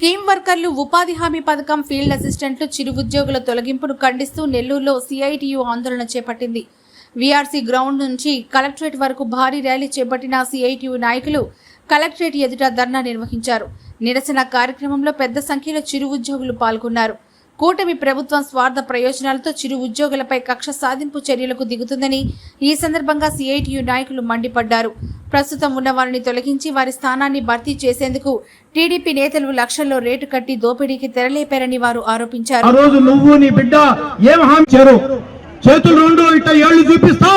Scheme వర్కర్లు ఉపాధి హామీ పథకం ఫీల్డ్ అసిస్టెంట్లు చిరు ఉద్యోగుల తొలగింపును ఖండిస్తూ నెల్లూరులో సిఐటియు ఆందోళన చేపట్టింది. వీఆర్సీ గ్రౌండ్ నుంచి కలెక్టరేట్ వరకు భారీ ర్యాలీ చేపట్టిన సిఐటియు నాయకులు కలెక్టరేట్ ఎదుట ధర్నా నిర్వహించారు. నిరసన కార్యక్రమంలో పెద్ద సంఖ్యలో చిరు ఉద్యోగులు పాల్గొన్నారు. కూటమి ప్రభుత్వం స్వార్థ ప్రయోజనాలతో చిరు ఉద్యోగులపై కక్ష సాధింపు చర్యలకు దిగుతుందని ఈ సందర్భంగా సిఐటియు నాయకులు మండిపడ్డారు. ప్రస్తుతం ఉన్న వారిని తొలగించి వారి స్థానాన్ని భర్తీ చేసేందుకు టీడీపీ నేతలు లక్షల్లో రేటు కట్టి దోపిడీకి తెరలేపారని వారు ఆరోపించారు. ఆ రోజు నువ్వు నీ బిడ్డ ఏం హామీ చేతులు రెండు ఇట్లా ఏళ్ళు చూపిస్తా.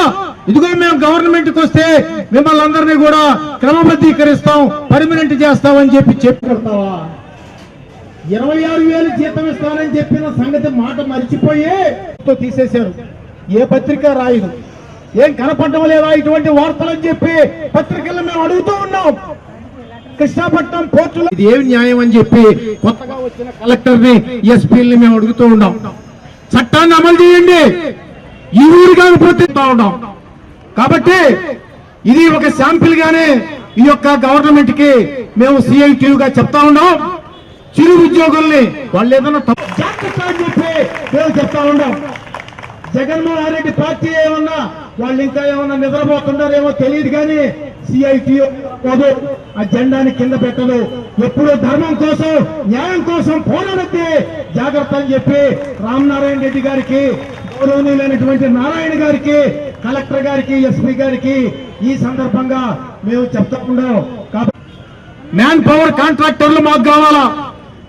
ఇదిగో మేము గవర్నమెంట్కి వస్తే మిమ్మల్ని అందరినీ కూడా క్రమబద్ధీకరిస్తాం పర్మనెంట్ చేస్తామని చెప్పి చెప్పి కొడతావా? ఇరవై ఆరు వేలు జీతం ఇస్తానని చెప్పిన సంగతి మాట మర్చిపోయి తో తీసేశారు. ఏ పత్రిక రాయదు ఏం కనపడటం లేదా? ఇటువంటి వార్తలు అని చెప్పి పత్రికల్లో మేము అడుగుతూ ఉన్నాం. కృష్ణాపట్నం పోర్టులో ఇది ఏమి న్యాయం అని చెప్పి కొత్తగా వచ్చిన కలెక్టర్ని ఎస్పీని మేము అడుగుతూ ఉన్నాం. చట్టాన్ని అమలు చేయండి. ఈ ఊరు కాకపోతే ఉన్నాం. కాబట్టి ఇది ఒక శాంపిల్ గానే ఈ యొక్క గవర్నమెంట్కి మేము సిఐటియు గా చెప్తా ఉన్నాం. చిరు ఉద్యోగుల్ని వాళ్ళు ఏదైనా జాగ్రత్త అని చెప్పి మేము చెప్తా ఉన్నాం. జగన్మోహన్ రెడ్డి పార్టీ ఏమన్నా వాళ్ళు ఇంకా ఏమన్నా నిద్రపోతున్నారేమో తెలియదు కానీ సిఐటి కాదు ఆ జెండాని కింద పెట్టదు. ఎప్పుడు ధర్మం కోసం న్యాయం కోసం పోరాడితే జాగ్రత్త అని చెప్పి రామనారాయణ రెడ్డి గారికి గౌరవనీయులైనటువంటి నారాయణ గారికి కలెక్టర్ గారికి ఎస్పీ గారికి ఈ సందర్భంగా మేము చెప్తా ఉన్నాం. కాబట్టి మ్యాన్ పవర్ కాంట్రాక్టర్లు మాకు కావాలా?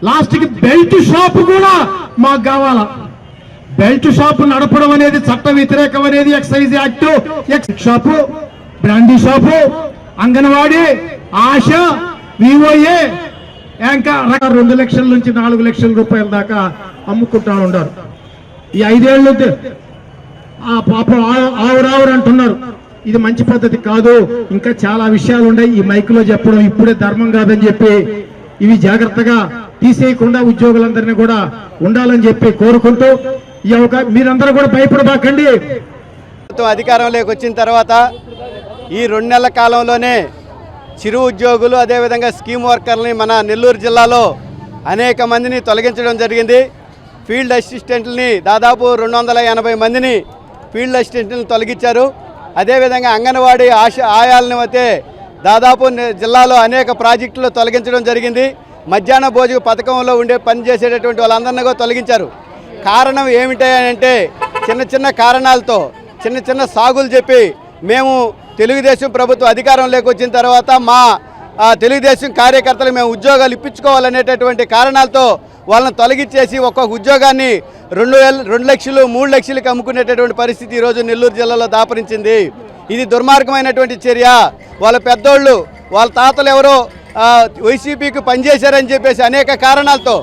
లాస్ట్కి బెల్ట్ షాప్ కూడా మాకు కావాలా. బెల్ట్ షాప్ నడపడం అనేది చట్ట వ్యతిరేకం అనేది excise act ex shop brandy shop anganwadi ASHA VOA ఇంకా రెండు లక్షల నుంచి నాలుగు లక్షల రూపాయల దాకా అమ్ముకుంటా ఉన్నారు. ఈ ఐదేళ్ళు ఆ పాప ఆవురావురు అంటున్నారు. ఇది మంచి పద్ధతి కాదు ఇంకా చాలా విషయాలు ఉన్నాయి ఈ మైక్లో చెప్పడం ఇప్పుడే ధర్మం కాదని చెప్పి ఇవి జాగ్రత్తగా తీసేయకుండా ఉద్యోగులందరినీ కూడా ఉండాలని చెప్పి కోరుకుంటూ ఈ అవకాశం మీరందరూ కూడా భయపడబాకండి. ప్రభుత్వం అధికారంలోకి వచ్చిన తర్వాత ఈ రెండు నెలల కాలంలోనే చిరు ఉద్యోగులు అదేవిధంగా స్కీమ్ వర్కర్ని మన నెల్లూరు జిల్లాలో అనేక మందిని తొలగించడం జరిగింది. ఫీల్డ్ అసిస్టెంట్లని దాదాపు రెండు వందల ఎనభై మందిని ఫీల్డ్ అసిస్టెంట్లను తొలగించారు. అదేవిధంగా అంగన్వాడీ ఆశ ఆయాలను అయితే దాదాపు జిల్లాలో అనేక ప్రాజెక్టులు తొలగించడం జరిగింది. మధ్యాహ్న భోజన పథకంలో ఉండే పనిచేసేటటువంటి వాళ్ళందరినీ కూడా తొలగించారు. కారణం ఏమిటంటే చిన్న చిన్న కారణాలతో చిన్న చిన్న సాగులు చెప్పి మేము తెలుగుదేశం ప్రభుత్వం అధికారంలోకి వచ్చిన తర్వాత మా తెలుగుదేశం కార్యకర్తలు మేము ఉద్యోగాలు ఇప్పించుకోవాలనేటటువంటి కారణాలతో వాళ్ళని తొలగించేసి ఒక్కొక్క ఉద్యోగాన్ని రెండు వేల రెండు లక్షలు మూడు లక్షలకి అమ్ముకునేటటువంటి పరిస్థితి ఈరోజు నెల్లూరు జిల్లాలో దాపరించింది. ఇది దుర్మార్గమైనటువంటి చర్య. వాళ్ళ పెద్దోళ్ళు వాళ్ళ తాతలు ఎవరో వైసీపీకి పనిచేశారని చెప్పేసి అనేక కారణాలతో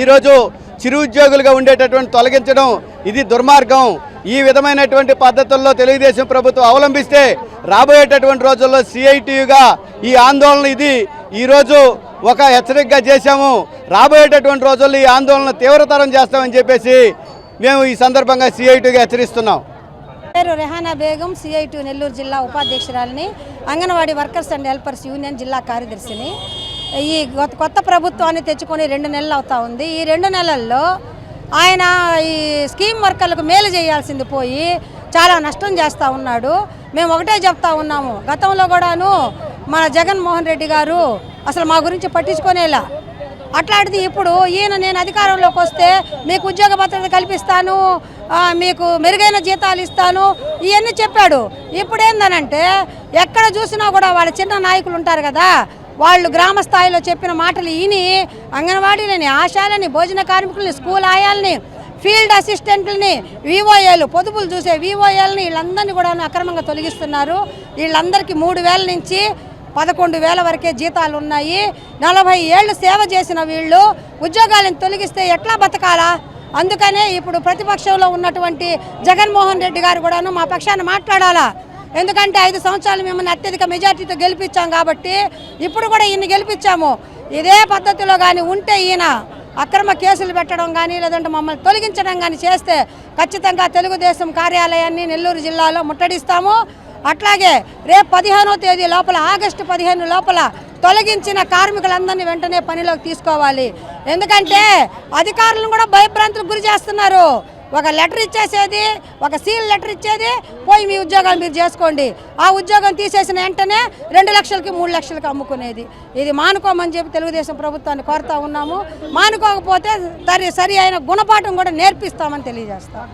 ఈరోజు చిరు ఉద్యోగులుగా ఉండేటటువంటి తొలగించడం ఇది దుర్మార్గం. ఈ విధమైనటువంటి పద్ధతుల్లో తెలుగుదేశం ప్రభుత్వం అవలంబిస్తే రాబోయేటటువంటి రోజుల్లో సిఐటియుగా ఈ ఆందోళన ఇది. ఈరోజు ఒక హెచ్చరికగా చేశాము రాబోయేటటువంటి రోజుల్లో ఈ ఆందోళన తీవ్రతరం చేస్తామని చెప్పేసి మేము ఈ సందర్భంగా సిఐటిగా హెచ్చరిస్తున్నాం. పేరు రెహానా బేగం సిఐటి నెల్లూరు జిల్లా ఉపాధ్యక్షురాలిని anganwadi workers and helpers union జిల్లా కార్యదర్శిని. ఈ కొత్త కొత్త ప్రభుత్వాన్ని తెచ్చుకొని రెండు నెలలు అవుతా ఉంది. ఈ రెండు నెలల్లో ఆయన ఈ స్కీమ్ వర్కర్లకు మేలు చేయాల్సింది పోయి చాలా నష్టం చేస్తూ ఉన్నాడు. మేము ఒకటే చెప్తా ఉన్నాము. గతంలో కూడాను మన జగన్మోహన్ రెడ్డి గారు అసలు మా గురించి పట్టించుకునేలా అట్లాంటిది ఇప్పుడు ఈయన నేను అధికారంలోకి వస్తే మీకు ఉద్యోగ భద్రత కల్పిస్తాను మీకు మెరుగైన జీతాలు ఇస్తాను ఇవన్నీ చెప్పాడు. ఇప్పుడు ఏందనంటే ఎక్కడ చూసినా కూడా వాళ్ళ చిన్న నాయకులు ఉంటారు కదా వాళ్ళు గ్రామ స్థాయిలో చెప్పిన మాటలు ఈని అంగన్వాడీలని ఆశాలని భోజన కార్మికులని స్కూల్ ఆయాలని ఫీల్డ్ అసిస్టెంట్లని వివోఏలు పొదుపులు చూసే వివోఏలని వీళ్ళందరినీ కూడా అక్రమంగా తొలగిస్తున్నారు. వీళ్ళందరికీ మూడు వేల నుంచి పదకొండు వేల వరకే జీతాలు ఉన్నాయి నలభై ఏళ్ళు సేవ చేసిన వీళ్ళు ఉద్యోగాలను తొలగిస్తే ఎట్లా బతకాలా? అందుకనే ఇప్పుడు ప్రతిపక్షంలో ఉన్నటువంటి జగన్మోహన్ రెడ్డి గారు కూడాను మా పక్షాన్ని మాట్లాడాలా? ఎందుకంటే ఐదు సంవత్సరాలు మిమ్మల్ని అత్యధిక మెజార్టీతో గెలిపించాం కాబట్టి ఇప్పుడు కూడా ఈయన గెలిపించాము. ఇదే పద్ధతిలో కానీ ఉంటే ఈయన అక్రమ కేసులు పెట్టడం కానీ లేదంటే మమ్మల్ని తొలగించడం కానీ చేస్తే ఖచ్చితంగా తెలుగుదేశం కార్యాలయాన్ని నెల్లూరు జిల్లాలో ముట్టడిస్తాము. అట్లాగే రేపు పదిహేనో తేదీ లోపల ఆగస్టు పదిహేను లోపల తొలగించిన కార్మికులందరినీ వెంటనే పనిలోకి తీసుకోవాలి. ఎందుకంటే అధికారులను కూడా భయభ్రాంతులకు గురి చేస్తున్నారు. ఒక లెటర్ ఇచ్చేసేది ఒక సీల్ లెటర్ ఇచ్చేది పోయి మీ ఉద్యోగాలు మీరు చేసుకోండి. ఆ ఉద్యోగం తీసేసిన వెంటనే రెండు లక్షలకి మూడు లక్షలకి అమ్ముకునేది. ఇది మానుకోమని చెప్పి తెలుగుదేశం ప్రభుత్వాన్ని కోరుతా ఉన్నాము. మానుకోకపోతే సరి సరి అయిన గుణపాఠం కూడా నేర్పిస్తామని తెలియజేస్తాం.